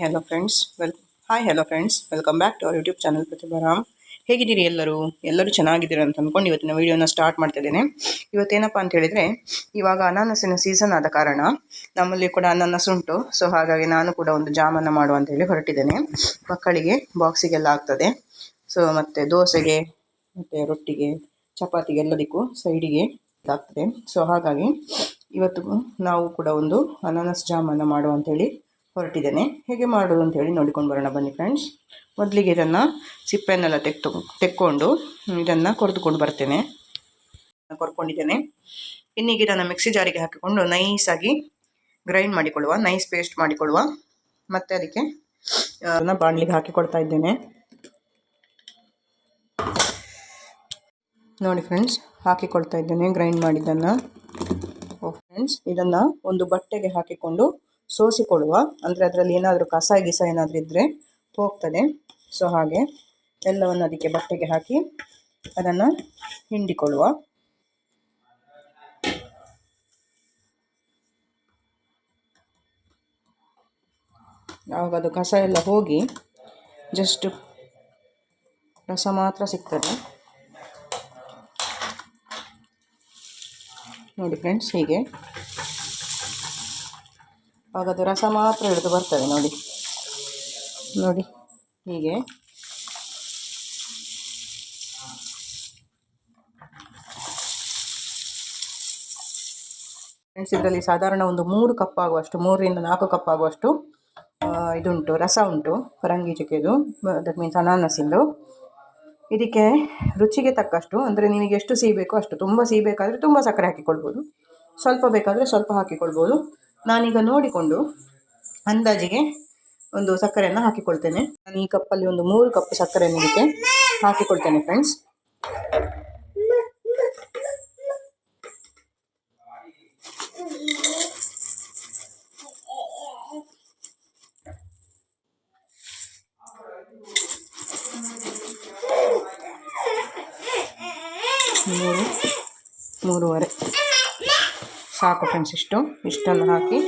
Hello friends well hi hello friends welcome back to our YouTube channel Pratibharam ಹೇಗಿದ್ದೀರಿ ಎಲ್ಲರೂ? ಎಲ್ಲರೂ ಚೆನ್ನಾಗಿದ್ದೀರ ಅಂತ ಅಂದ್ಕೊಂಡು ಇವತ್ತಿನ ವೀಡಿಯೋನ ಸ್ಟಾರ್ಟ್ ಮಾಡ್ತಾ ಇದ್ದೇನೆ. ಇವತ್ತೇನಪ್ಪ ಅಂತ ಹೇಳಿದರೆ, ಇವಾಗ ಅನಾನಸಿನ ಸೀಸನ್ ಆದ ಕಾರಣ ನಮ್ಮಲ್ಲಿ ಕೂಡ ಅನಾನಸ್ ಉಂಟು. ಸೊ ಹಾಗಾಗಿ ನಾನು ಕೂಡ ಒಂದು ಜಾಮನ್ನು ಮಾಡುವ ಅಂತ ಹೇಳಿ ಹೊರಟಿದ್ದೇನೆ. ಮಕ್ಕಳಿಗೆ ಬಾಕ್ಸಿಗೆಲ್ಲ ಆಗ್ತದೆ. ಸೊ ಮತ್ತು ದೋಸೆಗೆ, ಮತ್ತು ರೊಟ್ಟಿಗೆ, ಚಪಾತಿಗೆ ಎಲ್ಲದಕ್ಕೂ ಸೈಡಿಗೆ ಇದಾಗ್ತದೆ ಸೊ ಹಾಗಾಗಿ ಇವತ್ತು ನಾವು ಕೂಡ ಒಂದು ಅನಾನಸ್ ಜಾಮನ್ನು ಮಾಡುವ ಅಂತೇಳಿ ಹೊರಟಿದ್ದೇನೆ. ಹೇಗೆ ಮಾಡೋದು ಅಂತ ಹೇಳಿ ನೋಡಿಕೊಂಡು ಬರೋಣ. ಬನ್ನಿ ಫ್ರೆಂಡ್ಸ್ ಮೊದಲಿಗೆ ಇದನ್ನು ಸಿಪ್ಪೆಯನ್ನೆಲ್ಲ ತೆಕ್ತು ತೆಕ್ಕೊಂಡು ಇದನ್ನು ಕೊರೆದುಕೊಂಡು ಬರ್ತೇನೆ. ಕೊರ್ಕೊಂಡಿದ್ದೇನೆ ಇನ್ನೀಗ ಇದನ್ನು ಮಿಕ್ಸಿ ಜಾರಿಗೆ ಹಾಕಿಕೊಂಡು ನೈಸಾಗಿ ಗ್ರೈಂಡ್ ಮಾಡಿಕೊಳ್ಳುವ ನೈಸ್ ಪೇಸ್ಟ್ ಮಾಡಿಕೊಳ್ಳುವ. ಮತ್ತು ಅದಕ್ಕೆ ಅದನ್ನು ಬಾಣಲಿಗೆ ಹಾಕಿಕೊಡ್ತಾ ಇದ್ದೇನೆ. ನೋಡಿ ಫ್ರೆಂಡ್ಸ್ ಹಾಕಿಕೊಳ್ತಾ ಇದ್ದೇನೆ ಗ್ರೈಂಡ್ ಮಾಡಿದ್ದನ್ನು. ಓ ಫ್ರೆಂಡ್ಸ್ ಇದನ್ನು ಒಂದು ಬಟ್ಟೆಗೆ ಹಾಕಿಕೊಂಡು ಸೋಸಿಕೊಳ್ಳುವ. ಅಂದರೆ ಅದರಲ್ಲಿ ಏನಾದರೂ ಕಸ ಗಿಸ ಏನಾದರೂ ಇದ್ದರೆ ಹೋಗ್ತದೆ. ಸೊ ಹಾಗೆ ಎಲ್ಲವನ್ನು ಅದಕ್ಕೆ ಬಟ್ಟೆಗೆ ಹಾಕಿ ಅದನ್ನು ಹಿಂಡಿಕೊಳ್ಳುವ. ಆವಾಗ ಅದು ಕಸ ಎಲ್ಲ ಹೋಗಿ ಜಸ್ಟ್ ರಸ ಮಾತ್ರ ಸಿಗ್ತದೆ. ನೋಡಿ ಫ್ರೆಂಡ್ಸ್ ಹೀಗೆ. ಆಗ ಅದು ರಸ ಮಾತ್ರ ಹಿಡಿದು ಬರ್ತದೆ ನೋಡಿ. ನೋಡಿ, ಹೀಗೆ. ಫ್ರೆಂಡ್ಸ್ ಇದರಲ್ಲಿ ಸಾಧಾರಣ ಒಂದು ಮೂರು ಕಪ್ ಆಗುವಷ್ಟು, ಮೂರರಿಂದ ನಾಲ್ಕು ಕಪ್ ಆಗುವಷ್ಟು ಇದುಂಟು, ರಸ ಉಂಟು ಪರಂಗೀಚಕೆದು ದಟ್ ಮೀನ್ಸ್ ಅನಾನಸಿಂದು. ಇದಕ್ಕೆ ರುಚಿಗೆ ತಕ್ಕಷ್ಟು, ಅಂದರೆ ನಿಮಗೆ ಎಷ್ಟು ಸಿಹಿ ಬೇಕೋ ಅಷ್ಟು, ತುಂಬ ಸಿಹಿ ಬೇಕಾದರೆ ತುಂಬ ಸಕ್ಕರೆ ಹಾಕಿಕೊಳ್ಬೋದು. ಸ್ವಲ್ಪ ಬೇಕಾದರೆ ಸ್ವಲ್ಪ ಹಾಕಿಕೊಳ್ಬೋದು. ನಾನೀಗ ನೋಡಿಕೊಂಡು ಅಂದಾಜಿಗೆ ಒಂದು ಸಕ್ಕರೆಯನ್ನು ಹಾಕಿಕೊಳ್ತೇನೆ. ನಾನು ಈ ಕಪ್ಪಲ್ಲಿ ಒಂದು ಮೂರು ಕಪ್ ಸಕ್ಕರೆಯನ್ನು ಇದಕ್ಕೆ ಹಾಕಿಕೊಳ್ತೇನೆ ಫ್ರೆಂಡ್ಸ್ ಮೂರು ಮೂರುವರೆ. ಸಾಕು ಫ್ರೆಂಡ್ಸ್ ಇಷ್ಟು. ಇಷ್ಟನ್ನು ಹಾಕಿ.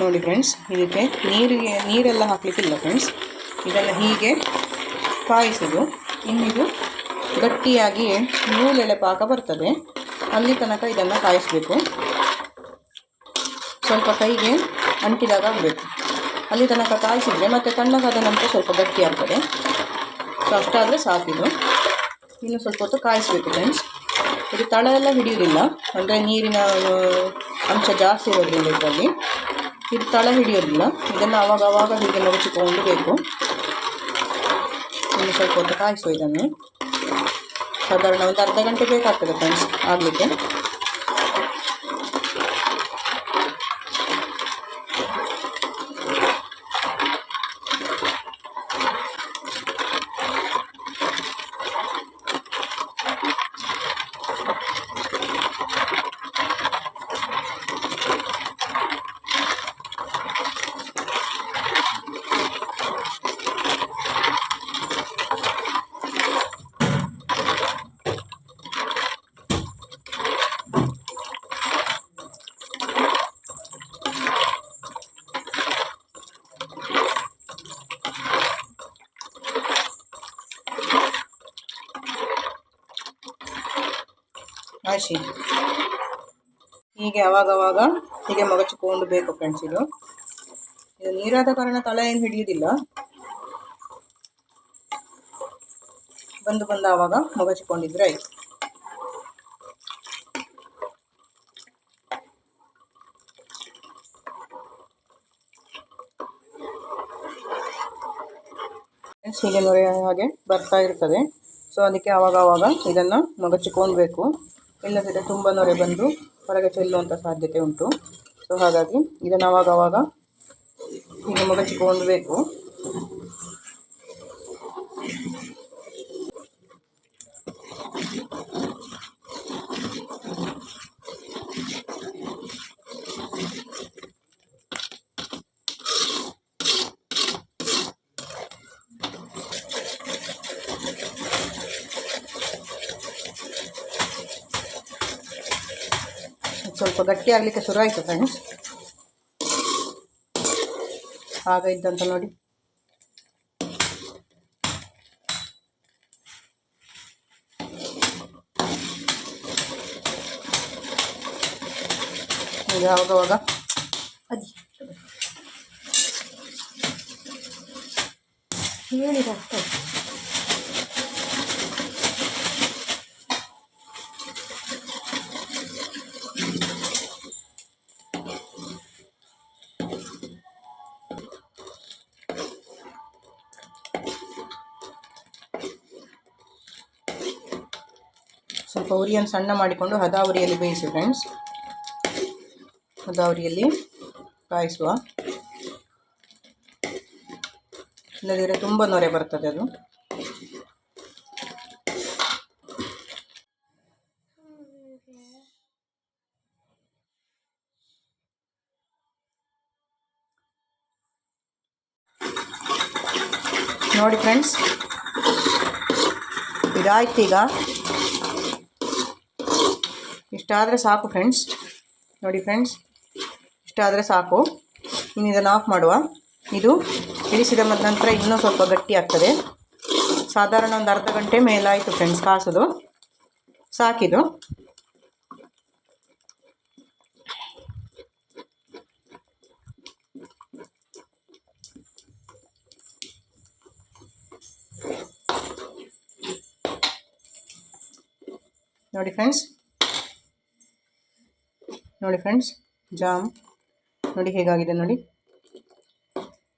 ನೋಡಿ ಫ್ರೆಂಡ್ಸ್ ಇದಕ್ಕೆ ನೀರಿಗೆ, ನೀರೆಲ್ಲ ಹಾಕ್ಲಿಕ್ಕಿಲ್ಲ ಫ್ರೆಂಡ್ಸ್ ಇದೆಲ್ಲ ಹೀಗೆ ಕಾಯಿಸೋದು ಇನ್ನಿದು ಗಟ್ಟಿಯಾಗಿ ನೂಲೆಳೆ ಪಾಕ ಬರ್ತದೆ. ಅಲ್ಲಿ ತನಕ ಇದನ್ನು ಕಾಯಿಸಬೇಕು. ಸ್ವಲ್ಪ ಕೈಗೆ ಅಂಟಿದಾಗ ಆಗಬೇಕು. ಅಲ್ಲಿ ತನಕ ಕಾಯಿಸಿದರೆ ಮತ್ತು ತಣ್ಣಗಾದ ನಂತರ ಸ್ವಲ್ಪ ಗಟ್ಟಿ ಆಗ್ತದೆ. ಸೊ ಅಷ್ಟಾದರೆ ಸಾಕಿದು ಇನ್ನು ಸ್ವಲ್ಪ ಹೊತ್ತು ಕಾಯಿಸಬೇಕು ಫ್ರೆಂಡ್ಸ್ ಇದು ತಳ ಎಲ್ಲ ಹಿಡಿಯೋದಿಲ್ಲ ಅಂದರೆ ನೀರಿನ ಅಂಶ ಜಾಸ್ತಿ ಇರೋದ್ರಿಂದ ಇದರಲ್ಲಿ. ಇದು ತಳ ಹಿಡಿಯೋದಿಲ್ಲ. ಇದನ್ನು ಆವಾಗ ಆವಾಗ ಹೀಗೆ ಮಡಚಿಕೊಂಡು ಬೇಕು ಇನ್ನು ಸ್ವಲ್ಪ ಹೊತ್ತು ಕಾಯಿಸುವ ಇದನ್ನು. ಸಾಧಾರಣ ಒಂದು ಅರ್ಧ ಗಂಟೆ ಬೇಕಾಗ್ತದೆ ಫ್ರೆಂಡ್ಸ್ ಆಗಲಿಕ್ಕೆ. ಆಶಿ ಹೀಗೆ ಅವಾಗವಾಗ ಹೀಗೆ ಮಗಚಿಕೊಂಡು ಬೇಕು ಫ್ರೆಂಡ್ಸ್ ಇದು. ಇದು ನೀರಾದ ಕಾರಣ ತಲೆ ಏನು ಹಿಡಿಯೋದಿಲ್ಲ. ಬಂದು ಬಂದ ಆವಾಗ ಮಗಚಿಕೊಂಡಿದ್ರೆ ಆಯ್ತು. ಹೀಗೆ ನೊರೆ ಹಾಗೆ ಬರ್ತಾ ಇರ್ತದೆ. ಸೊ ಅದಕ್ಕೆ ಆವಾಗ ಆವಾಗ ಇದನ್ನು ಮಗಚಿಕೊಳ್ಬೇಕು ಇಲ್ಲದಿದ್ದರೆ ತುಂಬ ನೊರೆ ಬಂದು ಹೊರಗೆ ಚೆಲ್ಲುವಂಥ ಸಾಧ್ಯತೆ ಉಂಟು. ಸೊ ಹಾಗಾಗಿ ಇದನ್ನು ಆವಾಗವಾಗ ಹೀಗೆ ಹೀಗೆ ಮಗಚಿಕೊಂಡ್ಬೇಕು ಸ್ವಲ್ಪ ಗಟ್ಟಿ ಆಗಲಿಕ್ಕೆ ಶುರು ಆಯಿತು ಫ್ರೆಂಡ್ಸ್ ಆಗ ಇದ್ದಂತ ನೋಡಿ. ಈಗ ಅವಾಗವಾಗ ಅದಿ. ಹೇಳಿದ ಸ್ವಲ್ಪ ಉರಿಯನ್ನು ಸಣ್ಣ ಮಾಡಿಕೊಂಡು ಹದಾವರಿಯಲ್ಲಿ ಬೇಯಿಸಿ ಫ್ರೆಂಡ್ಸ್ ಹದಾವರಿಯಲ್ಲಿ ಕಾಯಿಸುವ. ಇಲ್ಲದಿದ್ದರೆ ತುಂಬ ನೊರೆ ಬರ್ತದೆ ಅದು. ನೋಡಿ ಫ್ರೆಂಡ್ಸ್ ಇದಾಯ್ತು ಈಗ. ಇಷ್ಟಾದರೆ ಸಾಕು ಫ್ರೆಂಡ್ಸ್ ನೋಡಿ ಫ್ರೆಂಡ್ಸ್ ಇಷ್ಟಾದರೆ ಸಾಕು. ಇನ್ನು ಇದನ್ನು ಆಫ್ ಮಾಡುವ. ಇದು ಇಳಿಸಿದ ನಂತರ ಇನ್ನೂ ಸ್ವಲ್ಪ ಗಟ್ಟಿ ಆಗ್ತದೆ. ಸಾಧಾರಣ ಒಂದು ಅರ್ಧ ಗಂಟೆ ಮೇಲಾಯಿತು ಫ್ರೆಂಡ್ಸ್ ಕಾಸೋದು. ಸಾಕಿದು ನೋಡಿ ಫ್ರೆಂಡ್ಸ್ ನೋಡಿ ಫ್ರೆಂಡ್ಸ್ ಜಾಮ್. ನೋಡಿ ಹೇಗಾಗಿದೆ ನೋಡಿ.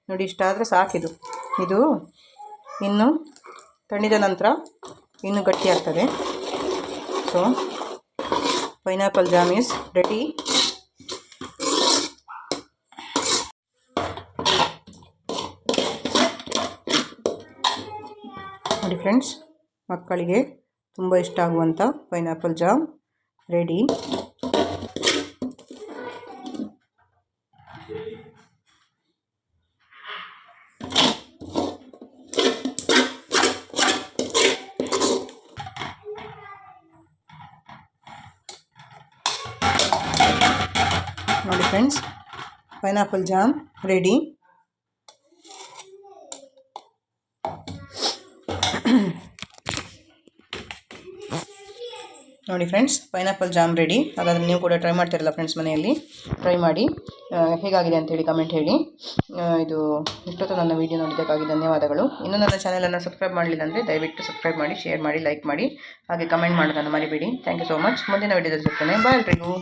ನೋಡಿ ಇಷ್ಟಾದರೆ ಸಾಕಿದು ಇದು. ಇನ್ನು ತಣ್ಣಿದ ನಂತರ ಇನ್ನೂ ಗಟ್ಟಿ ಆಗ್ತದೆ. So pineapple jam is ready ನೋಡಿ ಫ್ರೆಂಡ್ಸ್ ಮಕ್ಕಳಿಗೆ ತುಂಬ ಇಷ್ಟ ಆಗುವಂಥ ಪೈನಾಪಲ್ ಜಾಮ್ ರೆಡಿ ನೋಡಿ ಫ್ರೆಂಡ್ಸ್ ಪೈನಾಪಲ್ ಜಾಮ್ ರೆಡಿ ನೋಡಿ ಫ್ರೆಂಡ್ಸ್ ಪೈನಾಪಲ್ ಜಾಮ್ ರೆಡಿ ಹಾಗಾದರೆ ನೀವು ಕೂಡ ಟ್ರೈ ಮಾಡ್ತಿರಲ್ಲ ಫ್ರೆಂಡ್ಸ್ ಮನೆಯಲ್ಲಿ? ಟ್ರೈ ಮಾಡಿ. ಹೇಗಾಗಿದೆ ಅಂತೇಳಿ ಕಮೆಂಟ್ ಹೇಳಿ. ಇದು ಇಷ್ಟೊತ್ತು ನನ್ನ ವೀಡಿಯೋ ನೋಡಿದ್ದಕ್ಕಾಗಿ ಧನ್ಯವಾದಗಳು. ಇನ್ನೂ ನನ್ನ ಚಾನಲನ್ನು ಸಬ್ಸ್ಕ್ರೈಬ್ ಮಾಡಲಿಲ್ಲ ಅಂದರೆ ದಯವಿಟ್ಟು ಸಬ್ಸ್ಕ್ರೈಬ್ ಮಾಡಿ ಶೇರ್ ಮಾಡಿ ಲೈಕ್ ಮಾಡಿ. ಹಾಗೆ ಕಮೆಂಟ್ ಮಾಡೋದನ್ನು ಮರಿಬೇಡಿ. ಥ್ಯಾಂಕ್ ಯು ಸೋ ಮಚ್ ಮುಂದಿನ ವೀಡಿಯೋದಲ್ಲಿ ಸಿಗ್ತೇನೆ. ಬಾಯ್ ಎಲ್ರಿಗೂ.